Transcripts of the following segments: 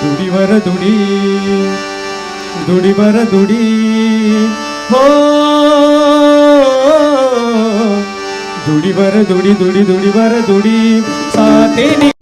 துடிவர துடி துடிவர துடி ஹோ துடிவர துடி துடி துடிவர துடி சாத்தே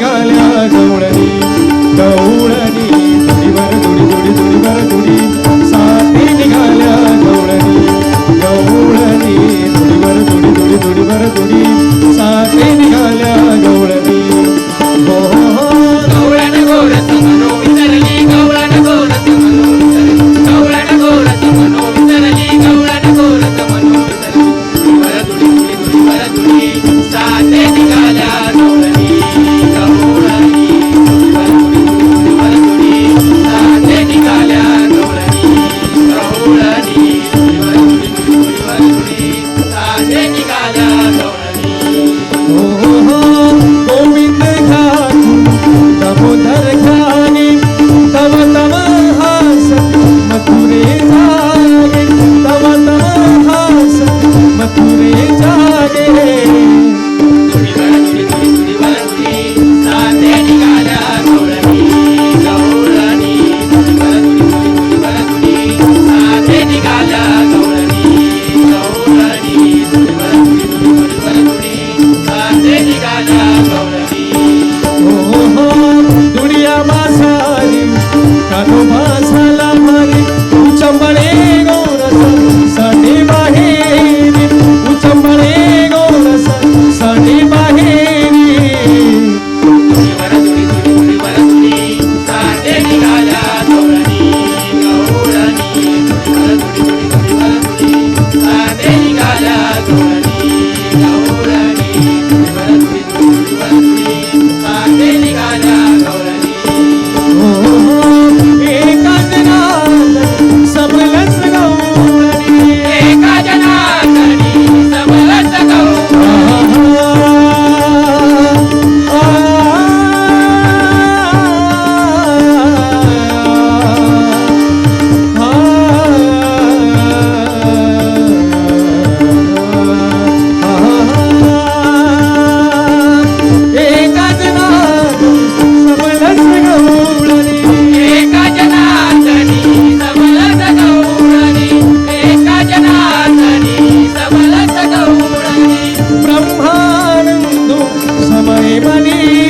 नी